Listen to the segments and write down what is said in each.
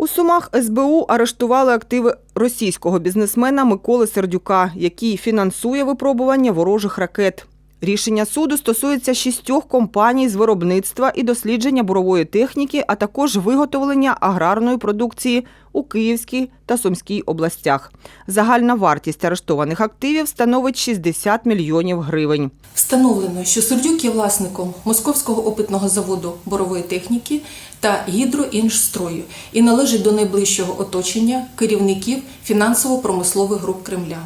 У Сумах СБУ арештували активи російського бізнесмена Миколи Сердюка, який фінансує випробування ворожих ракет. Рішення суду стосується шістьох компаній з виробництва і дослідження бурової техніки, а також виготовлення аграрної продукції у Київській та Сумській областях. Загальна вартість арештованих активів становить 60 мільйонів гривень. Встановлено, що Сердюк є власником Московського опитного заводу борової техніки та гідроінжстрою і належить до найближчого оточення керівників фінансово-промислових груп Кремля.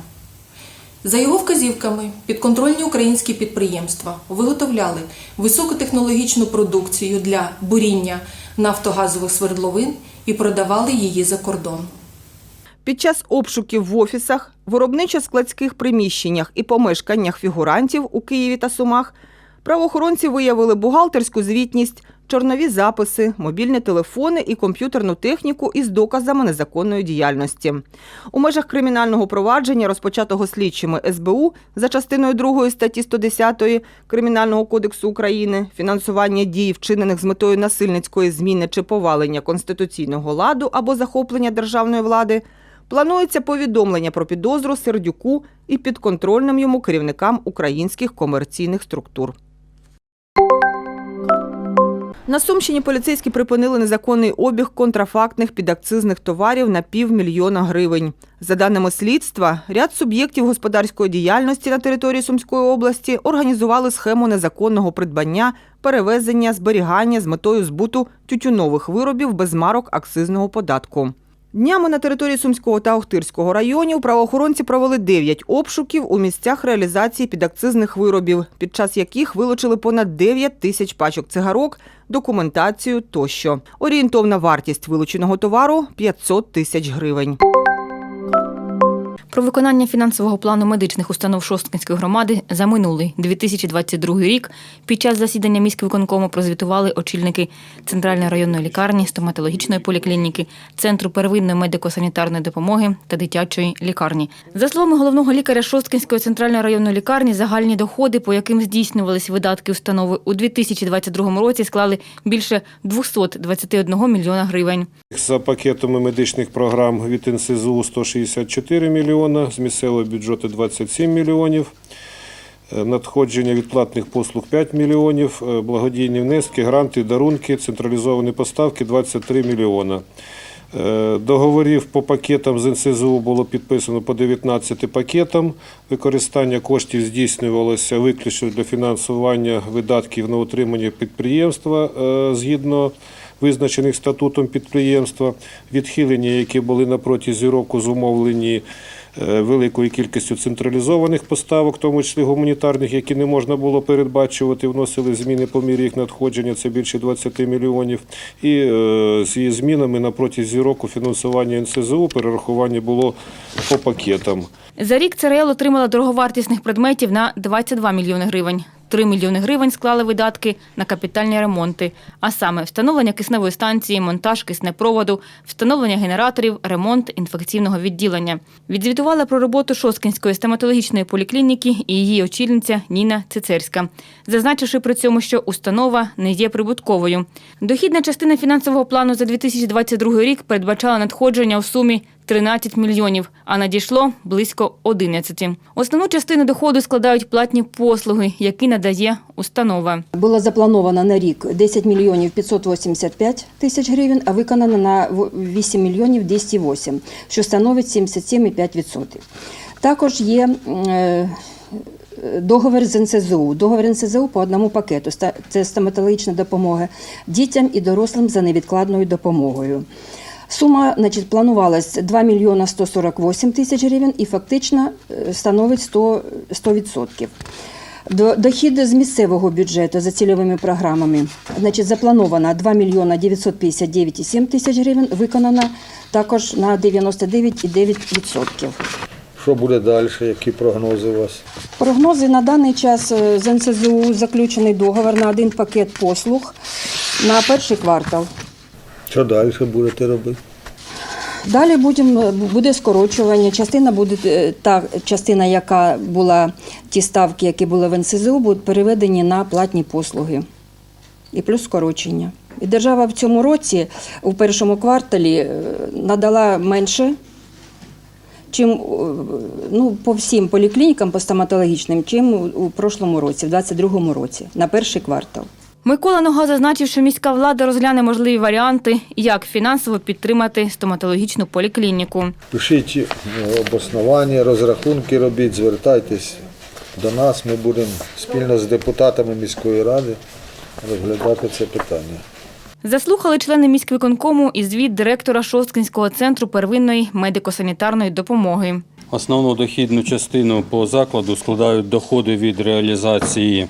За його вказівками, підконтрольні українські підприємства виготовляли високотехнологічну продукцію для буріння нафтогазових свердловин і продавали її за кордон. Під час обшуків в офісах, виробничо-складських приміщеннях і помешканнях фігурантів у Києві та Сумах правоохоронці виявили бухгалтерську звітність, чорнові записи, мобільні телефони і комп'ютерну техніку із доказами незаконної діяльності. У межах кримінального провадження, розпочатого слідчими СБУ за частиною 2 статті 110 Кримінального кодексу України, фінансування дій, вчинених з метою насильницької зміни чи повалення конституційного ладу або захоплення державної влади, Планується повідомлення про підозру Сердюку і підконтрольним йому керівникам українських комерційних структур. На Сумщині поліцейські припинили незаконний обіг контрафактних підакцизних товарів на півмільйона гривень. За даними слідства, ряд суб'єктів господарської діяльності на території Сумської області організували схему незаконного придбання, перевезення, зберігання з метою збуту тютюнових виробів без марок акцизного податку. Днями на території Сумського та Охтирського районів правоохоронці провели 9 обшуків у місцях реалізації підакцизних виробів, під час яких вилучили понад 9 тисяч пачок цигарок, документацію тощо. Орієнтовна вартість вилученого товару 500 тисяч гривень. Про виконання фінансового плану медичних установ Шосткинської громади за минулий 2022 рік під час засідання міськвиконкому прозвітували очільники Центральної районної лікарні, стоматологічної поліклініки, Центру первинної медико-санітарної допомоги та дитячої лікарні. За словами головного лікаря Шосткинської центральної районної лікарні, загальні доходи, по яким здійснювались видатки установи у 2022 році, склали більше 221 мільйона гривень. За пакетами медичних програм від НСЗУ 164 мільйона, з місцевого бюджету 27 мільйонів, е, надходження від платних послуг 5 мільйонів, е, благодійні внески, гранти, дарунки, централізовані поставки 23 мільйона. Е, Договорів по пакетам з НСЗУ було підписано по 19 пакетам. Використання коштів здійснювалося виключно для фінансування видатків на утримання підприємства згідно визначених статутом підприємства. Відхилення, які були на протязі року зумовлені великою кількістю централізованих поставок, в тому числі гуманітарних, які не можна було передбачувати, вносили зміни по мірі їх надходження, це більше 20 мільйонів. І е, з її змінами на протязі року фінансування НСЗУ перерахування було по пакетам. За рік ЦРЛ отримала дороговартісних предметів на 22 мільйони гривень. 3 мільйони гривень склали видатки на капітальні ремонти, а саме встановлення кисневої станції, монтаж киснепроводу, встановлення генераторів, ремонт інфекційного відділення. Відзвітувала про роботу Шоскінської стоматологічної поліклініки і її очільниця Ніна Цицерська, зазначивши при цьому, що установа не є прибутковою. Дохідна частина фінансового плану за 2022 рік передбачала надходження у сумі 13 мільйонів, а надійшло близько 11. Основну частину доходу складають платні послуги, які надає установа. Було заплановано на рік 10 мільйонів 585 тисяч гривень, а виконано на 8 мільйонів 208, що становить 77,5%. Також є е, договір з НСЗУ. Договір НСЗУ по одному пакету. Це стоматологічна допомога дітям і дорослим за невідкладною допомогою. Сума значить, планувалась 2 мільйона 148 тисяч гривень і фактично е, становить 100%. 100%. До- Дохід з місцевого бюджету за цільовими програмами значить, заплановано 2 мільйона 959,7 тисяч гривень, виконано також на 99,9%. Що буде далі? Які прогнози у вас? Прогнози на даний час е, з НСЗУ заключений договор на один пакет послуг на перший квартал. Що далі будете робити? Далі будемо, буде скорочування. Частина буде е, та частина, яка була ті ставки, які були в НСЗУ, будуть переведені на платні послуги. І плюс скорочення. І держава в цьому році, у першому кварталі, е, надала менше, чим е, ну, по всім поліклінікам, по стоматологічним, чим у прошлому році, в 2022 році, на перший квартал. Микола Нога зазначив, що міська влада розгляне можливі варіанти, як фінансово підтримати стоматологічну поліклініку. Пишіть е, обоснування, розрахунки робіть, звертайтесь до нас. Ми будемо спільно з депутатами міської ради розглядати це питання. Заслухали члени міськвиконкому і звіт директора Шосткинського центру первинної медико-санітарної допомоги. Основну дохідну частину по закладу складають доходи від реалізації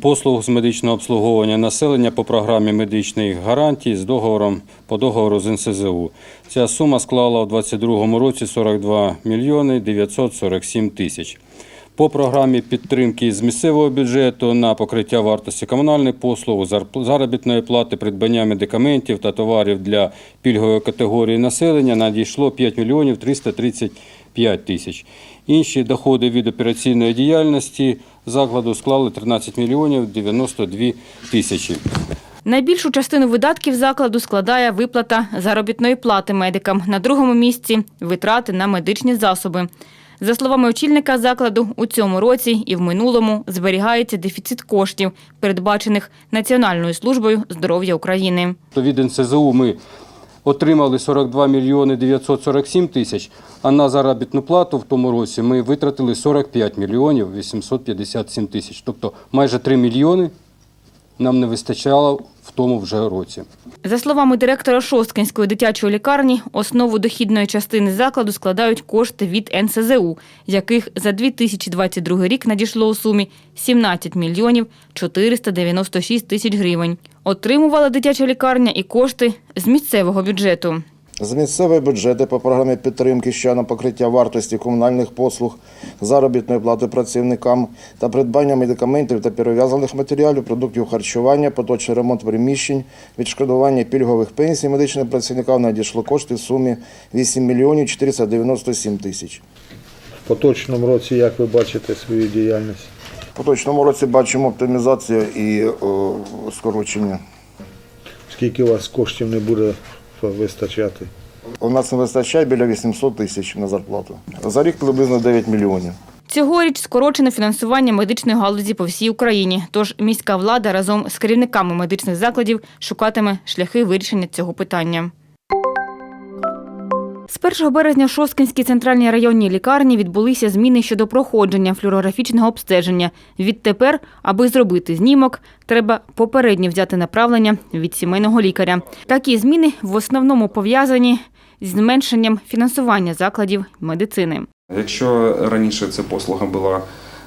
послуг з медичного обслуговування населення по програмі медичних гарантій з договором по договору з НСЗУ. Ця сума склала у 2022 році 42 мільйони 947 тисяч. По програмі підтримки з місцевого бюджету на покриття вартості комунальних послуг, заробітної плати, придбання медикаментів та товарів для пільгової категорії населення надійшло 5 мільйонів 335 тисяч. Інші доходи від операційної діяльності закладу склали 13 мільйонів 92 тисячі. Найбільшу частину видатків закладу складає виплата заробітної плати медикам. На другому місці витрати на медичні засоби. За словами очільника закладу, у цьому році і в минулому зберігається дефіцит коштів, передбачених Національною службою здоров'я України. Від НСЗУ ми отримали 42 мільйони 947 тисяч, а на заробітну плату в тому році ми витратили 45 мільйонів 857 тисяч. Тобто майже 3 мільйони нам не вистачало в тому вже році. За словами директора Шосткинської дитячої лікарні, основу дохідної частини закладу складають кошти від НСЗУ, яких за 2022 рік надійшло у сумі 17 мільйонів 496 тисяч гривень. Отримувала дитяча лікарня і кошти з місцевого бюджету. З місцевої бюджети по програмі підтримки ще на покриття вартості комунальних послуг, заробітної плати працівникам та придбання медикаментів та перев'язаних матеріалів, продуктів харчування, поточний ремонт приміщень, відшкодування пільгових пенсій медичним працівникам надійшло кошти в сумі 8 мільйонів 497 тисяч. В поточному році, як ви бачите свою діяльність? В поточному році бачимо оптимізацію і о, скорочення. Скільки у вас коштів не буде вистачати? У нас не вистачає біля 800 тисяч на зарплату. За рік приблизно 9 мільйонів. Цьогоріч скорочено фінансування медичної галузі по всій Україні. Тож міська влада разом з керівниками медичних закладів шукатиме шляхи вирішення цього питання. З 1 березня в Шосткинській центральній районній лікарні відбулися зміни щодо проходження флюорографічного обстеження. Відтепер, аби зробити знімок, треба попередньо взяти направлення від сімейного лікаря. Такі зміни в основному пов'язані з зменшенням фінансування закладів медицини. Якщо раніше ця послуга була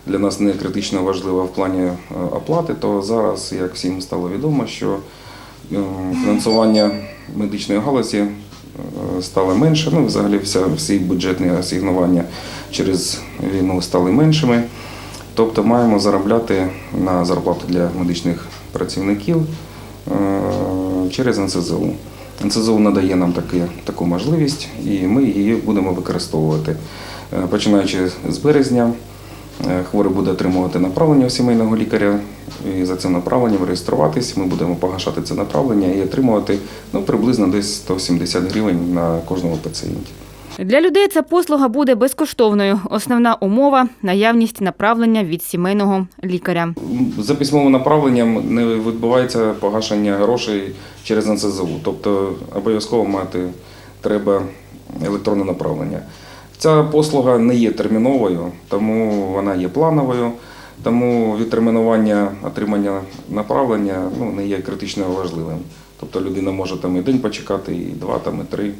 для нас не критично важлива в плані е, оплати, то зараз, як всім стало відомо, що фінансування медичної галузі стало менше. Ну, взагалі, вся, всі бюджетні асигнування через війну стали меншими. Тобто маємо заробляти на зарплату для медичних працівників е, через НСЗУ. НСЗУ надає нам таки, таку можливість, і ми її будемо використовувати. Е, Починаючи з березня, е, хворий буде отримувати направлення у сімейного лікаря, і за цим направленням реєструватись. Ми будемо погашати це направлення і отримувати ну, приблизно десь 170 гривень на кожного пацієнта. Для людей ця послуга буде безкоштовною. Основна умова наявність направлення від сімейного лікаря. За письмовим направленням не відбувається погашення грошей через НСЗУ, тобто обов'язково мати треба електронне направлення. Ця послуга не є терміновою, тому вона є плановою, тому відтермінування отримання направлення ну, не є критично важливим. Тобто людина може там і день почекати, і два, там, і три.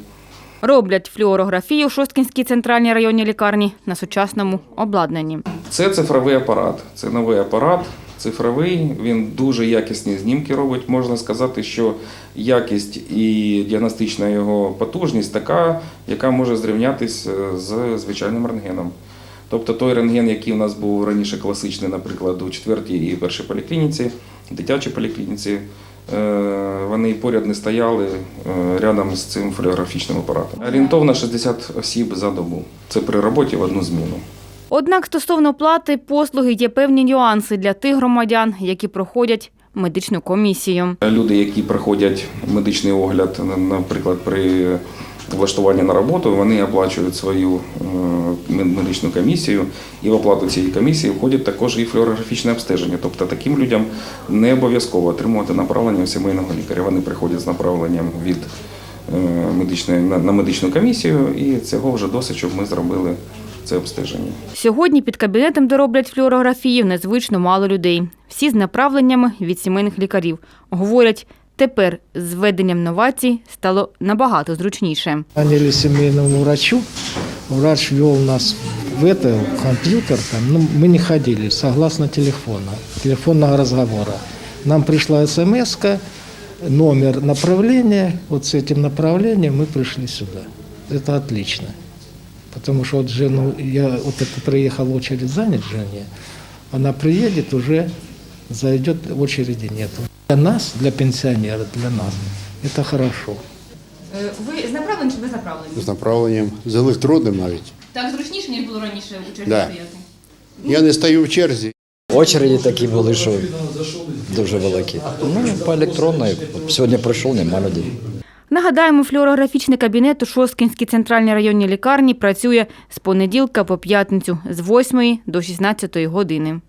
Роблять флюорографію в Шосткінській центральній районній лікарні на сучасному обладнанні. Це цифровий апарат. Це новий апарат, цифровий. Він дуже якісні знімки робить. Можна сказати, що якість і діагностична його потужність така, яка може зрівнятися з звичайним рентгеном. Тобто той рентген, який у нас був раніше класичний, наприклад, у четвертій і першій поліклініці, дитячій поліклініці, е, вони поряд не стояли е, рядом з цим флюорографічним апаратом. Орієнтовно 60 осіб за добу. Це при роботі в одну зміну. Однак стосовно плати послуги є певні нюанси для тих громадян, які проходять медичну комісію. Люди, які проходять медичний огляд, наприклад, при влаштуванні на роботу, вони оплачують свою е, медичну комісію, і в оплату цієї комісії входить також і флюорографічне обстеження. Тобто таким людям не обов'язково отримувати направлення у сімейного лікаря. Вони приходять з направленням від е, медичної на на медичну комісію, і цього вже досить, щоб ми зробили це обстеження. Сьогодні під кабінетом, де роблять флюорографію, незвично мало людей. Всі з направленнями від сімейних лікарів. Говорять, тепер з введенням новацій стало набагато зручніше. Наняли семейному врачу. Врач вел нас в это, в компьютер. Там, ну, мы не ходили, согласно телефона, телефонного разговора. Нам пришла смс номер направления. Вот с этим направлением мы пришли сюда. Это отлично. Потому что вот жену, я вот это приехал очередь занять жене, она приедет, уже зайдет, очереди нет. Для нас, для пенсионера, для нас, это хорошо. Ви з направленням чи без направлення? з направленням, з електродним навіть. Так зручніше, ніж було раніше у черзі Да. Я не стою в черзі. Очереді такі були, що дуже великі. Ну, по електронної. Сьогодні прийшов, нема людей. Нагадаємо, флюорографічний кабінет у Шосткінській центральній районній лікарні працює з понеділка по п'ятницю з 8 до 16 години.